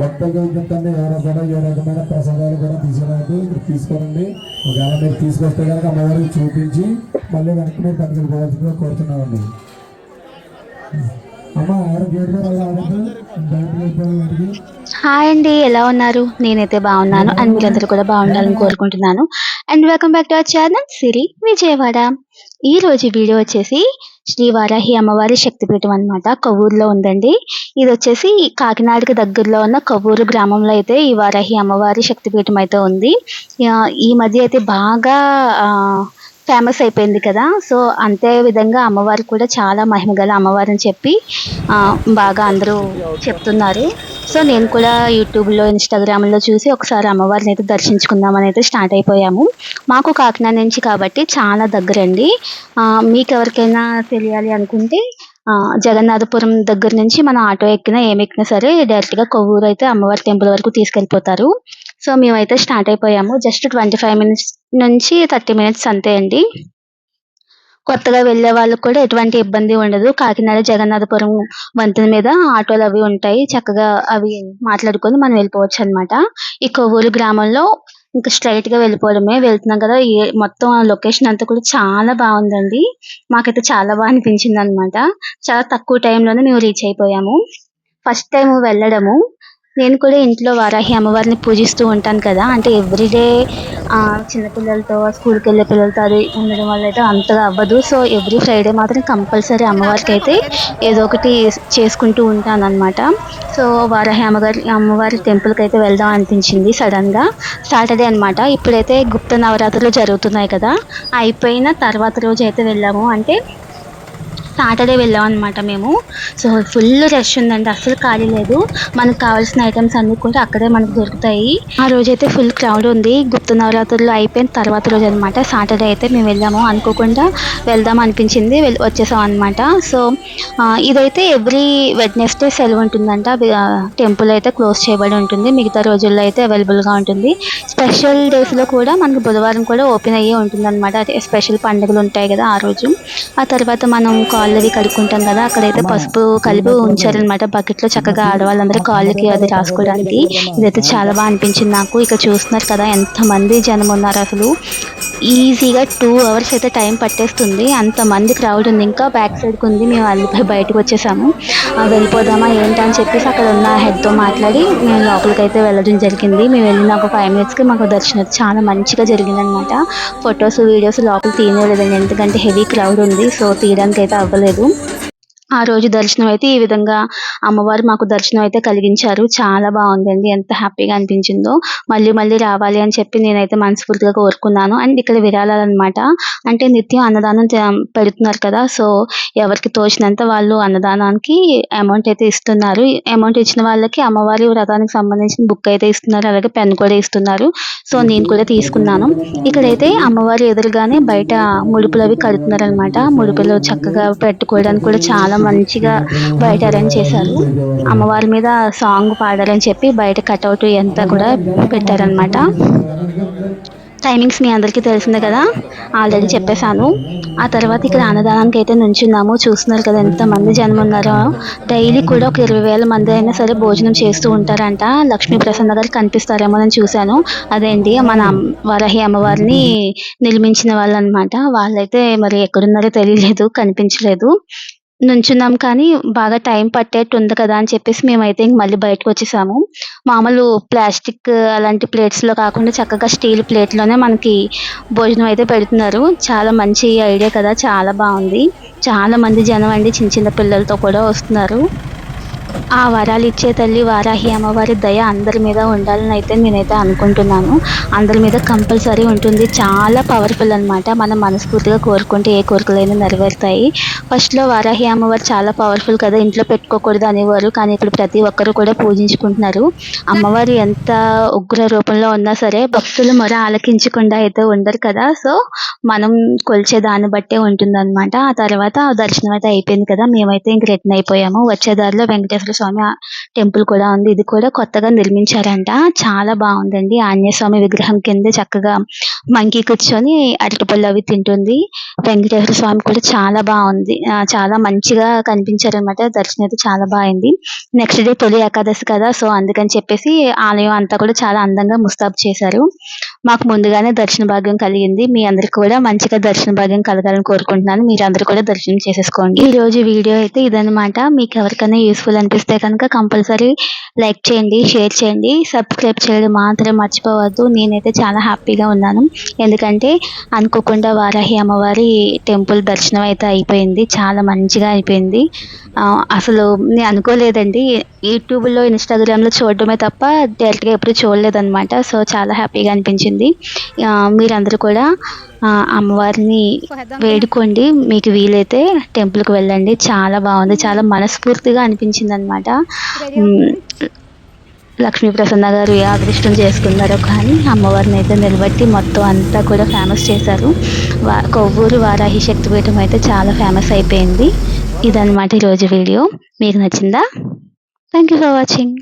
భక్తులకు ఏ రకమైన ప్రసాదాలు కూడా తీసుకోరండి ఒకవేళ మీరు తీసుకొస్తే కనుక అమ్మవారికి చూపించి మళ్ళీ వెనక్కి మీరు పట్టుకెళ్ళిపోవాల్సిందిగా కోరుతున్నామండి. హాయ్ అండి ఎలా ఉన్నారు? నేనైతే బాగున్నాను. అండ్ మీరందరూ కూడా బాగుండాలని కోరుకుంటున్నాను. And welcome back to our channel Siri Vijayawada ఈ రోజు వీడియో వచ్చేసి శ్రీ వారాహి అమ్మవారి శక్తిపీఠం అనమాట కొవ్వూరులో ఉందండి. ఇది వచ్చేసి కాకినాడకి దగ్గరలో ఉన్న కొవ్వూరు గ్రామంలో అయితే ఈ వారాహి అమ్మవారి శక్తిపీఠం అయితే ఉంది. ఈ మధ్య అయితే బాగా ఫేమస్ అయిపోయింది కదా. సో అంతే విధంగా అమ్మవారు కూడా చాలా మహిమగల అమ్మవారు అని చెప్పి బాగా అందరూ చెప్తున్నారు. సో నేను కూడా యూట్యూబ్లో ఇన్స్టాగ్రామ్లో చూసి ఒకసారి అమ్మవారిని అయితే దర్శించుకుందామని అయితే స్టార్ట్ అయిపోయాము. మాకు కాకినాడ నుంచి కాబట్టి చాలా దగ్గరండి. అండి మీకు ఎవరికైనా తెలియాలి అనుకుంటే జగన్నాథపురం దగ్గర నుంచి మనం ఆటో ఎక్కినా ఏమి ఎక్కినా సరే డైరెక్ట్గా కొవ్వూరు అయితే అమ్మవారి టెంపుల్ వరకు తీసుకెళ్ళిపోతారు. సో మేమైతే స్టార్ట్ అయిపోయాము. జస్ట్ ట్వంటీ ఫైవ్ మినిట్స్ నుంచి థర్టీ మినిట్స్ అంతే అండి. కొత్తగా వెళ్ళే వాళ్ళకి కూడా ఎటువంటి ఇబ్బంది ఉండదు. కాకినాడ జగన్నాథపురం వంతెన మీద ఆటోలు అవి ఉంటాయి. చక్కగా అవి మాట్లాడుకొని మనం వెళ్ళిపోవచ్చు అన్నమాట. ఈ కొవ్వూరు గ్రామంలో ఇంకా స్ట్రైట్గా వెళ్ళిపోవడమే. వెళ్తున్నాం కదా మొత్తం మొత్తం లొకేషన్ అంతా కూడా చాలా బాగుందండి. మాకైతే చాలా బాగా అనిపించింది అనమాట చాలా తక్కువ టైంలోనే మేము రీచ్ అయిపోయాము. ఫస్ట్ టైం వెళ్ళడము. నేను కూడా ఇంట్లో వారాహి అమ్మవారిని పూజిస్తూ ఉంటాను కదా. అంటే ఎవ్రీడే చిన్నపిల్లలతో స్కూల్కి వెళ్ళే పిల్లలతో అది ఉండడం వల్ల అయితే అంతగా అవ్వదు. సో ఎవ్రీ ఫ్రైడే మాత్రం కంపల్సరీ అమ్మవారికి అయితే ఏదో ఒకటి చేసుకుంటూ ఉంటాను అనమాట సో వారాహి అమ్మగారి అమ్మవారి టెంపుల్కి అయితే వెళ్దాం అనిపించింది సడన్గా. సాటర్డే అన్నమాట. ఇప్పుడైతే గుప్త నవరాత్రులు జరుగుతున్నాయి కదా. అయిపోయిన తర్వాత రోజు అయితే వెళ్ళాము. అంటే సాటర్డే వెళ్ళాం అనమాట మేము. సో ఫుల్ రష్ ఉందండి. అస్సలు ఖాళీ లేదు. మనకు కావాల్సిన ఐటమ్స్ అన్ని కూడా అక్కడే మనకు దొరుకుతాయి. ఆ రోజు అయితే ఫుల్ క్రౌడ్ ఉంది. గుప్త నవరాత్రులు అయిపోయిన తర్వాత రోజు అనమాట సాటర్డే అయితే మేము వెళ్ళాము. అనుకోకుండా వెళ్దాం అనిపించింది. వెళ్- వచ్చేసాం అనమాట సో ఇదైతే ఎవ్రీ వెడ్నెస్డే సెలవు ఉంటుందంట. టెంపుల్ అయితే క్లోజ్ చేయబడి ఉంటుంది. మిగతా రోజుల్లో అయితే అవైలబుల్గా ఉంటుంది. స్పెషల్ డేస్లో కూడా మనకు బుధవారం కూడా ఓపెన్ అయ్యే ఉంటుంది అనమాట అదే స్పెషల్ పండుగలు ఉంటాయి కదా ఆ రోజు. ఆ తర్వాత మనం కాళ్ళు అవి కడుక్కుంటాం కదా అక్కడైతే పసుపు కలిపి ఉంచారనమాట బకెట్లో చక్కగా ఆడవాళ్ళందరూ కాళ్ళకి అది రాసుకోవడానికి. ఇదైతే చాలా బాగా అనిపించింది నాకు. ఇక చూస్తున్నారు కదా ఎంతమంది జనం ఉన్నారు అసలు. ఈజీగా టూ అవర్స్ అయితే టైం పట్టేస్తుంది. అంతమంది క్రౌడ్ ఉంది. ఇంకా బ్యాక్ సైడ్కి ఉంది మేము వెళ్ళిపోయి బయటకు వచ్చేసాము. వెళ్ళిపోదామా ఏంటి అని చెప్పేసి అక్కడ ఉన్న హెడ్తో మాట్లాడి మేము లోపలికి అయితే వెళ్ళడం జరిగింది. మేము వెళ్ళిన ఒక ఫైవ్ మినిట్స్కి మాకు దర్శనం చాలా మంచిగా జరిగింది అనమాట ఫొటోస్ వీడియోస్ లోపల తీయలేదండి ఎందుకంటే హెవీ క్రౌడ్ ఉంది. సో తీయడానికి అయితే అవ్వలేదు. ఆ రోజు దర్శనం అయితే ఈ విధంగా అమ్మవారు మాకు దర్శనం అయితే కలిగించారు. చాలా బాగుందండి. ఎంత హ్యాపీగా అనిపించిందో. మళ్ళీ మళ్ళీ రావాలి అని చెప్పి నేనైతే మనస్ఫూర్తిగా కోరుకున్నాను. అండ్ ఇక్కడ విరాళాలు అనమాట అంటే నిత్యం అన్నదానం పెడుతున్నారు కదా. సో ఎవరికి తోచినంత వాళ్ళు అన్నదానానికి అమౌంట్ అయితే ఇస్తున్నారు. అమౌంట్ ఇచ్చిన వాళ్ళకి అమ్మవారి వ్రతానికి సంబంధించిన బుక్ అయితే ఇస్తున్నారు. అలాగే పెన్ కూడా ఇస్తున్నారు. సో నేను కూడా తీసుకున్నాను. ఇక్కడైతే అమ్మవారి ఎదురుగానే బయట ముడుపులు అవి కడుతున్నారు అనమాట ముడుపులు చక్కగా పెట్టుకోవడానికి కూడా చాలా మంచిగా బయట అరేంజ్ చేశారు. అమ్మవారి మీద సాంగ్ పాడాలని చెప్పి బయట కట్అవుట్ అంతా కూడా పెట్టారనమాట టైమింగ్స్ మీ అందరికీ తెలిసిందే కదా? ఆల్రెడీ చెప్పేశాను. ఆ తర్వాత ఇక్కడ అన్నదానానికి అయితే నుంచున్నాము. చూస్తున్నారు కదా ఎంతమంది జనం ఉన్నారో. డైలీ కూడా ఒక ఇరవై వేల మంది అయినా సరే భోజనం చేస్తూ ఉంటారంట. లక్ష్మీ ప్రసన్న గారు కనిపిస్తారేమో అని చూశాను. అదేంటి? మన వరహి అమ్మవారిని నిర్మించిన వాళ్ళు అనమాట వాళ్ళైతే మరి ఎక్కడున్నారో తెలియలేదు కనిపించలేదు. నుంచున్నాం కానీ బాగా టైం పట్టేట్టు ఉంది కదా అని చెప్పేసి మేమైతే ఇంక మళ్ళీ బయటకు వచ్చేసాము. మామూలు ప్లాస్టిక్ అలాంటి ప్లేట్స్లో కాకుండా చక్కగా స్టీల్ ప్లేట్లోనే మనకి భోజనం అయితే పెడుతున్నారు. చాలా మంచి ఐడియా కదా చాలా బాగుంది. చాలా మంది జనం అండి చిన్న చిన్న పిల్లలతో కూడా వస్తున్నారు. ఆ వరాలు ఇచ్చే తల్లి వారాహి అమ్మవారి దయ అందరి మీద ఉండాలని అయితే నేనైతే అనుకుంటున్నాను. అందరి మీద కంపల్సరీ ఉంటుంది. చాలా పవర్ఫుల్ అన్నమాట. మనం మనస్ఫూర్తిగా కోరుకుంటే ఏ కోరికలైనా నెరవేరుతాయి. ఫస్ట్లో వారాహి అమ్మవారు చాలా పవర్ఫుల్ కదా. ఇంట్లో పెట్టుకోకూడదు అనేవారు. కానీ ఇప్పుడు ప్రతి ఒక్కరు కూడా పూజించుకుంటున్నారు. అమ్మవారు ఎంత ఉగ్ర రూపంలో ఉన్నా సరే భక్తులు మొర ఆలకించకుండా అయితే ఉండరు కదా. సో మనం కొలిచే దాన్ని బట్టే ఉంటుంది అనమాట ఆ తర్వాత దర్శనం అయితే అయిపోయింది కదా. మేమైతే ఇంక రిటర్న్ అయిపోయాము. వచ్చే దారిలో వెంకటేశ్వర వెంకటేశ్వర స్వామి టెంపుల్ కూడా ఉంది. ఇది కూడా కొత్తగా నిర్మించారంట. చాలా బాగుందండి. ఆంజనేయ స్వామి విగ్రహం కింద చక్కగా మంకీ కూర్చొని అరటిపళ్ళు అవి తింటుంది. వెంకటేశ్వర స్వామి కూడా చాలా బాగుంది. చాలా మంచిగా కనిపించారనమాట దర్శనం అయితే చాలా బాగుంది. నెక్స్ట్ డే తొలి ఏకాదశి కదా సో అందుకని చెప్పేసి ఆలయం అంతా కూడా చాలా అందంగా ముస్తాబు చేశారు. మాకు ముందుగానే దర్శన భాగ్యం కలిగింది. మీ అందరికి కూడా మంచిగా దర్శన భాగ్యం కలగాలని కోరుకుంటున్నాను. మీరు అందరూ కూడా దర్శనం చేసేసుకోండి. ఈ రోజు వీడియో అయితే ఇదన్నమాట. మీకు ఎవరికైనా యూస్ఫుల్ అనిపిస్తే కనుక కంపల్సరీ లైక్ చేయండి షేర్ చేయండి సబ్స్క్రైబ్ చేయడం మాత్రం మర్చిపోవద్దు. నేనైతే చాలా హ్యాపీగా ఉన్నాను. ఎందుకంటే అనుకోకుండా వారాహి అమ్మవారి టెంపుల్ దర్శనం అయితే అయిపోయింది. చాలా మంచిగా అయిపోయింది. అసలు నేను అనుకోలేదండి. యూట్యూబ్లో ఇన్స్టాగ్రామ్లో చూడడమే తప్ప డైరెక్ట్గా ఎప్పుడు చూడలేదన్నమాట. సో చాలా హ్యాపీగా అనిపించింది. మీరందరూ కూడా అమ్మవారిని వేడుకోండి. మీకు వీలైతే టెంపుల్కి వెళ్ళండి. చాలా బాగుంది. చాలా మనస్ఫూర్తిగా అనిపించింది అనమాట లక్ష్మీ ప్రసన్న గారు ఏ అదృష్టం చేసుకున్నారో కానీ అమ్మవారిని అయితే నిలబెట్టి మొత్తం అంతా కూడా ఫేమస్ చేశారు. వా కొవ్వూరు వారాహి శక్తిపీఠం అయితే చాలా ఫేమస్ అయిపోయింది. ఇదన్నమాట ఈరోజు వీడియో. మీకు నచ్చిందా? Thank you for watching